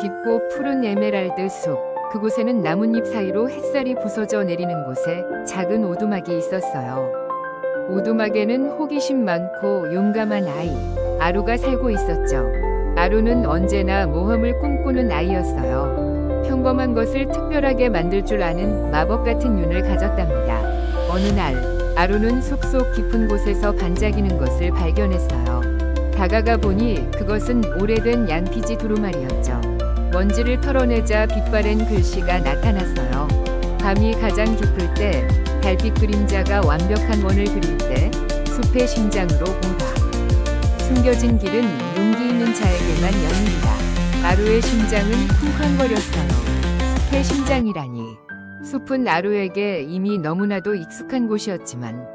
깊고 푸른 에메랄드 숲. 그곳에는 나뭇잎 사이로 햇살이 부서져 내리는 곳에 작은 오두막이 있었어요. 오두막에는 호기심 많고 용감한 아이, 아루가 살고 있었죠. 아루는 언제나 모험을 꿈꾸는 아이였어요. 평범한 것을 특별하게 만들 줄 아는 마법 같은 눈을 가졌답니다. 어느 날, 아루는 숲속 깊은 곳에서 반짝이는 것을 발견했어요. 다가가 보니 그것은 오래된 양피지 두루마리였죠. 먼지를 털어내자 빛바랜 글씨가 나타났어요. 밤이 가장 깊을 때, 달빛 그림자가 완벽한 원을 그릴 때, 숲의 심장으로 오다. 숨겨진 길은 용기 있는 자에게만 열립니다. 아루의 심장은 쿵쾅거렸어요. 숲의 심장이라니. 숲은 아루에게 이미 너무나도 익숙한 곳이었지만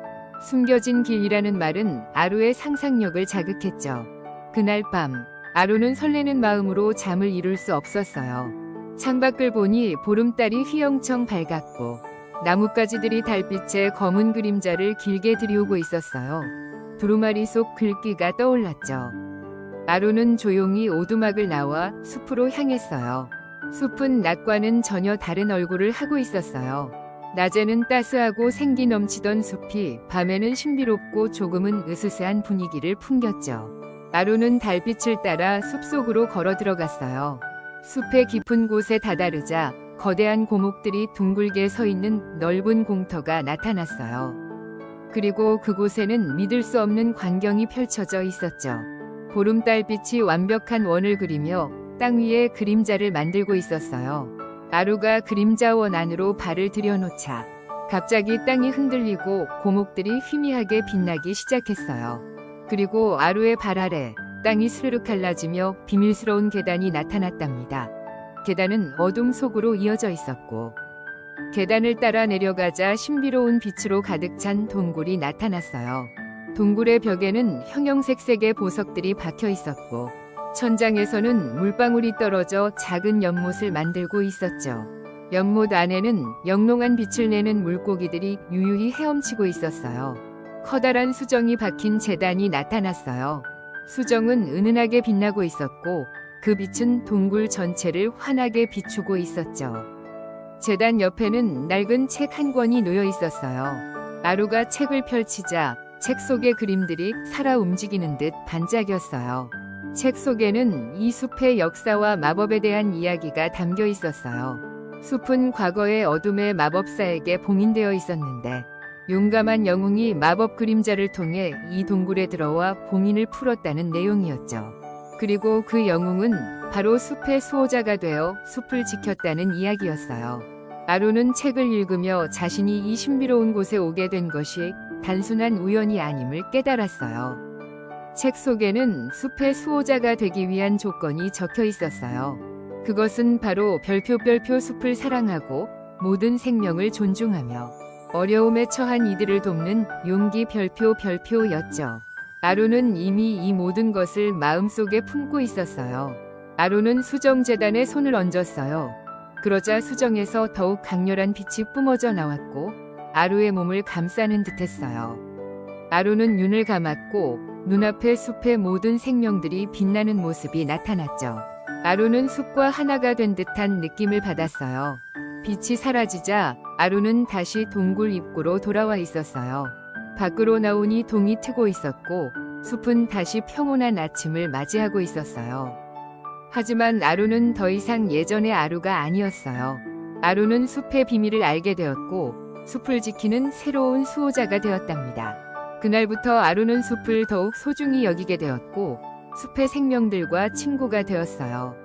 숨겨진 길이라는 말은 아루의 상상력을 자극했죠. 그날 밤 아루는 설레는 마음으로 잠을 이룰 수 없었어요. 창밖을 보니 보름달이 휘영청 밝았고 나뭇가지들이 달빛에 검은 그림자를 길게 들이오고 있었어요. 두루마리 속 글귀가 떠올랐죠. 아루는 조용히 오두막을 나와 숲으로 향했어요. 숲은 낮과는 전혀 다른 얼굴을 하고 있었어요. 낮에는 따스하고 생기 넘치던 숲이 밤에는 신비롭고 조금은 으스스한 분위기를 풍겼죠. 아루는 달빛을 따라 숲속으로 걸어 들어갔어요. 숲의 깊은 곳에 다다르자 거대한 고목들이 둥글게 서 있는 넓은 공터가 나타났어요. 그리고 그곳에는 믿을 수 없는 광경이 펼쳐져 있었죠. 보름달빛이 완벽한 원을 그리며 땅 위에 그림자를 만들고 있었어요. 아루가 그림자원 안으로 발을 들여놓자 갑자기 땅이 흔들리고 고목들이 희미하게 빛나기 시작했어요. 그리고 아루의 발 아래 땅이 스르륵 갈라지며 비밀스러운 계단이 나타났답니다. 계단은 어둠 속으로 이어져 있었고 계단을 따라 내려가자 신비로운 빛으로 가득 찬 동굴이 나타났어요. 동굴의 벽에는 형형색색의 보석들이 박혀 있었고 천장에서는 물방울이 떨어져 작은 연못을 만들고 있었죠. 연못 안에는 영롱한 빛을 내는 물고기들이 유유히 헤엄치고 있었어요. 커다란 수정이 박힌 재단이 나타났어요. 수정은 은은하게 빛나고 있었고 그 빛은 동굴 전체를 환하게 비추고 있었죠. 재단 옆에는 낡은 책 한 권이 놓여 있었어요. 아루가 책을 펼치자 책 속의 그림들이 살아 움직이는 듯 반짝였어요. 책 속에는 이 숲의 역사와 마법에 대한 이야기가 담겨 있었어요. 숲은 과거의 어둠의 마법사에게 봉인되어 있었는데 용감한 영웅이 마법 그림자를 통해 이 동굴에 들어와 봉인을 풀었다는 내용이었죠. 그리고 그 영웅은 바로 숲의 수호자가 되어 숲을 지켰다는 이야기였어요. 아루는 책을 읽으며 자신이 이 신비로운 곳에 오게 된 것이 단순한 우연이 아님을 깨달았어요. 책 속에는 숲의 수호자가 되기 위한 조건이 적혀 있었어요. 그것은 바로 별표 별표 숲을 사랑하고 모든 생명을 존중하며 어려움에 처한 이들을 돕는 용기 별표 별표였죠. 아루는 이미 이 모든 것을 마음속에 품고 있었어요. 아루는 수정재단에 손을 얹었어요. 그러자 수정에서 더욱 강렬한 빛이 뿜어져 나왔고 아루의 몸을 감싸는 듯했어요. 아루는 눈을 감았고 눈앞의 숲의 모든 생명들이 빛나는 모습이 나타났죠. 아루는 숲과 하나가 된 듯한 느낌을 받았어요. 빛이 사라지자 아루는 다시 동굴 입구로 돌아와 있었어요. 밖으로 나오니 동이 트고 있었고 숲은 다시 평온한 아침을 맞이하고 있었어요. 하지만 아루는 더 이상 예전의 아루가 아니었어요. 아루는 숲의 비밀을 알게 되었고 숲을 지키는 새로운 수호자가 되었답니다. 그날부터 아루는 숲을 더욱 소중히 여기게 되었고 숲의 생명들과 친구가 되었어요.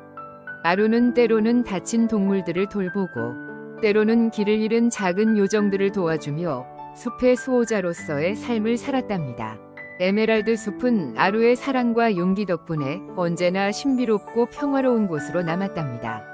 아루는 때로는 다친 동물들을 돌보고 때로는 길을 잃은 작은 요정들을 도와주며 숲의 수호자로서의 삶을 살았답니다. 에메랄드 숲은 아루의 사랑과 용기 덕분에 언제나 신비롭고 평화로운 곳으로 남았답니다.